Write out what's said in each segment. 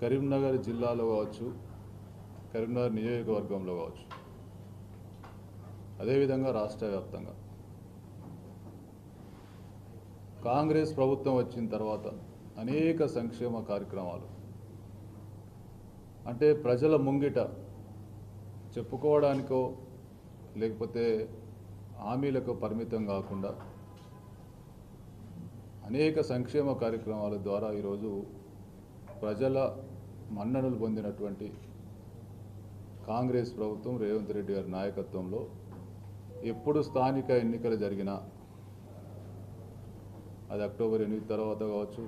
కరీంనగర్ జిల్లాలో కావచ్చు కరీంనగర్ నియోజకవర్గంలో కావచ్చు. అదేవిధంగా రాష్ట్ర వ్యాప్తంగా. కాంగ్రెస్ ప్రభుత్వం వచ్చిన తర్వాత అనేక సంక్షేమ కార్యక్రమాలు. అంటే ప్రజల ముంగిట చెప్పుకోవడానికో లేకపోతే హామీలకు పరిమితం కాకుండా అనేక సంక్షేమ కార్యక్రమాల ద్వారా ఈరోజు ప్రజల మన్ననలు పొందినటువంటి కాంగ్రెస్ ప్రభుత్వం రేవంత్ రెడ్డి గారి నాయకత్వంలో ఎప్పుడు స్థానిక ఎన్నికలు జరిగినా అది అక్టోబర్ ఎనిమిది తర్వాత కావచ్చు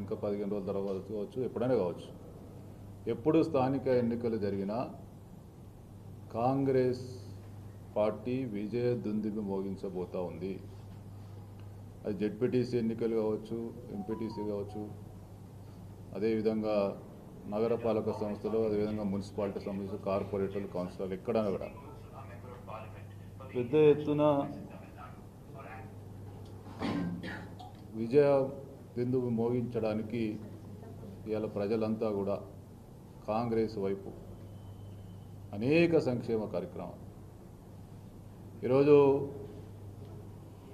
ఇంకా పదిహేను రోజుల తర్వాత కావచ్చు ఎప్పుడైనా కావచ్చు. ఎప్పుడు స్థానిక ఎన్నికలు జరిగినా కాంగ్రెస్ పార్టీ విజయ దుందిని మోగించబోతా ఉంది. అది జెడ్పీటీసీ ఎన్నికలు కావచ్చు ఎంపీటీసీ కావచ్చు అదేవిధంగా నగరపాలక సంస్థలు అదేవిధంగా మున్సిపాలిటీ సంబంధించిన కార్పొరేటర్లు కౌన్సిలర్లు ఎక్కడైనా కూడా. పెద్ద ఎత్తున విజయ బిందువు మోగించడానికి ఇవాళ ప్రజలంతా కూడా కాంగ్రెస్ వైపు అనేక సంక్షేమ కార్యక్రమాలు. ఈరోజు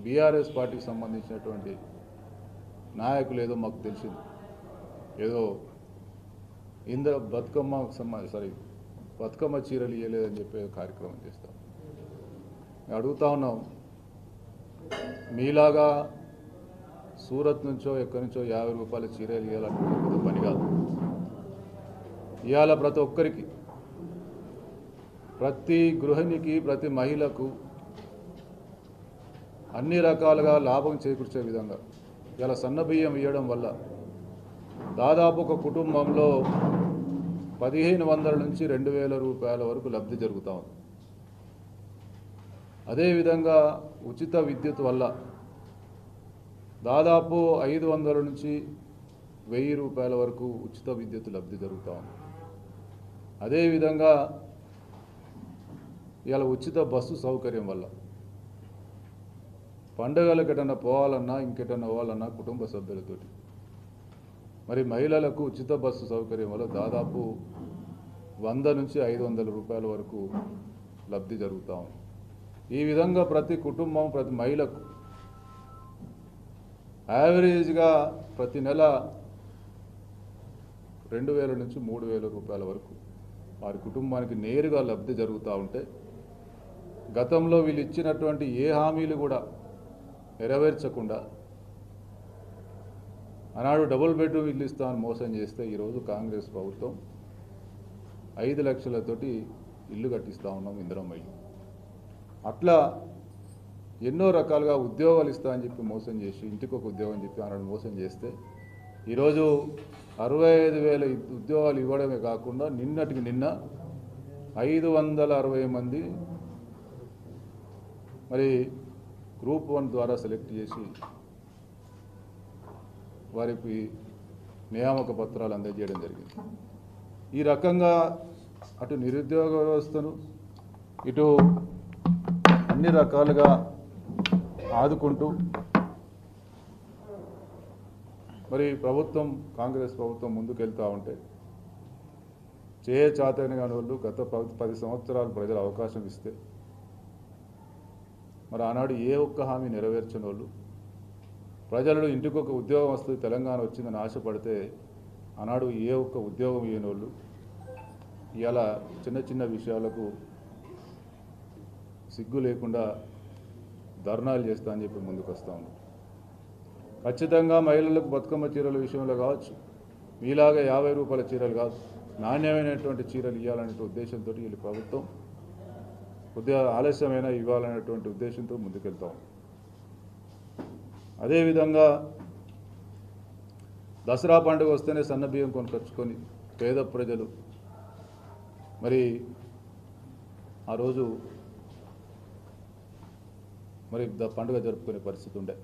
బీఆర్ఎస్ పార్టీకి సంబంధించినటువంటి నాయకులు ఏదో మాకు తెలిసింది. ఏదో ఇంద్ర బతుకమ్మ సంబంధ సారీ బతుకమ్మ చీరలు ఇవ్వలేదని చెప్పే కార్యక్రమం చేస్తాం. అడుగుతా ఉన్నాం మీలాగా సూరత్ నుంచో ఎక్కడి నుంచో యాభై రూపాయల చీరలు ఇవ్వాలంటే పని కాదు. ఇవాళ ప్రతి ఒక్కరికి ప్రతి గృహిణికి ప్రతి మహిళకు అన్ని రకాలుగా లాభం చేకూర్చే విధంగా ఇలా సన్న బియ్యం ఇవ్వడం వల్ల దాదాపు ఒక కుటుంబంలో పదిహేను వందల నుంచి రెండు వేల రూపాయల వరకు లబ్ధి జరుగుతూ ఉంది. అదేవిధంగా ఉచిత విద్యుత్ వల్ల దాదాపు ఐదు వందల నుంచి వెయ్యి రూపాయల వరకు ఉచిత విద్యుత్ లబ్ధి జరుగుతూ ఉంది. అదేవిధంగా ఇలా ఉచిత బస్సు సౌకర్యం వల్ల పండుగలకు ఎటన్నా పోవాలన్నా ఇంకెటన్నా పోవాలన్నా కుటుంబ సభ్యులతోటి మరి మహిళలకు ఉచిత బస్సు సౌకర్యం వల్ల దాదాపు వంద నుంచి ఐదు వందల రూపాయల వరకు లబ్ధి జరుగుతూ ఉంది. ఈ విధంగా ప్రతి కుటుంబం ప్రతి మహిళకు యావరేజ్గా ప్రతి నెల రెండు వేల నుంచి మూడు వేల రూపాయల వరకు వారి కుటుంబానికి నేరుగా లబ్ధి జరుగుతూ ఉంటే గతంలో వీళ్ళు ఇచ్చినటువంటి ఏ హామీలు కూడా నెరవేర్చకుండా ఆనాడు డబుల్ బెడ్రూమ్ ఇల్లు ఇస్తామని మోసం చేస్తే ఈరోజు కాంగ్రెస్ ప్రభుత్వం ఐదు లక్షలతోటి ఇల్లు కట్టిస్తూ ఉన్నాం ఇందిరమ్మ ఇల్లు. అట్లా ఎన్నో రకాలుగా ఉద్యోగాలు ఇస్తా అని చెప్పి మోసం చేసి ఇంటికి ఒక ఉద్యోగం చెప్పి ఆనాడు మోసం చేస్తే ఈరోజు అరవై ఐదు వేల ఉద్యోగాలు ఇవ్వడమే కాకుండా నిన్నటికి నిన్న ఐదు వందల అరవై మంది మరి గ్రూప్ వన్ ద్వారా సెలెక్ట్ చేసి వారికి నియామక పత్రాలు అందజేయడం జరిగింది. ఈ రకంగా అటు నిరుద్యోగ వ్యవస్థను ఇటు అన్ని రకాలుగా ఆదుకుంటూ మరి ప్రభుత్వం కాంగ్రెస్ ప్రభుత్వం ముందుకెళ్తూ ఉంటే చేయ చాతని కాని వాళ్ళు గత పది సంవత్సరాలు ప్రజలు అవకాశం ఇస్తే మరి ఆనాడు ఏ ఒక్క హామీ నెరవేర్చని వాళ్ళు ప్రజలు ఇంటికి ఒక ఉద్యోగం వస్తుంది తెలంగాణ వచ్చిందని ఆశపడితే ఆనాడు ఏ ఒక్క ఉద్యోగం ఇవ్వని వాళ్ళు ఇలా చిన్న చిన్న విషయాలకు సిగ్గు లేకుండా ధర్నాలు చేస్తా అని చెప్పి ముందుకు వస్తా ఉన్నాం ఖచ్చితంగా మహిళలకు బతుకమ్మ చీరల విషయంలో కావచ్చు మీలాగా యాభై రూపాయల చీరలు కాదు నాణ్యమైనటువంటి చీరలు ఇవ్వాలనే ఉద్దేశంతో వీళ్ళు ప్రభుత్వం కొద్దిగా ఆలస్యమైన ఇవ్వాలనేటువంటి ఉద్దేశంతో ముందుకెళ్తాం అదేవిధంగా దసరా పండుగ వస్తేనే సన్న బియ్యం కొనుకొచ్చుకొని పేద ప్రజలు. మరి ఆ రోజు మరి ద పండుగ జరుపుకునే పరిస్థితి ఉండే.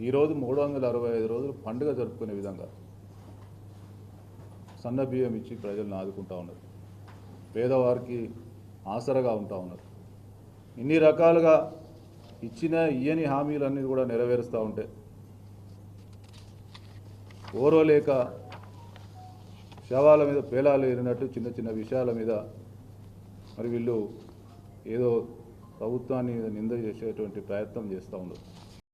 ఈరోజు మూడు వందల అరవై ఐదు రోజులు పండుగ జరుపుకునే విధంగా సన్న బియ్యం ఇచ్చి ప్రజలను ఆదుకుంటా ఉన్నారు. పేదవారికి ఆసరగా ఉంటా ఉన్నారు. ఇన్ని రకాలుగా ఇచ్చిన ఇయ్యని హామీలన్నీ కూడా నెరవేరుస్తూ ఉంటే ఓరోలేక శవాల మీద పేలాలు ఏరినట్టు చిన్న చిన్న విషయాల మీద మరి వీళ్ళు ఏదో ప్రభుత్వాన్ని నింద చేసేటువంటి ప్రయత్నం చేస్తూ ఉండదు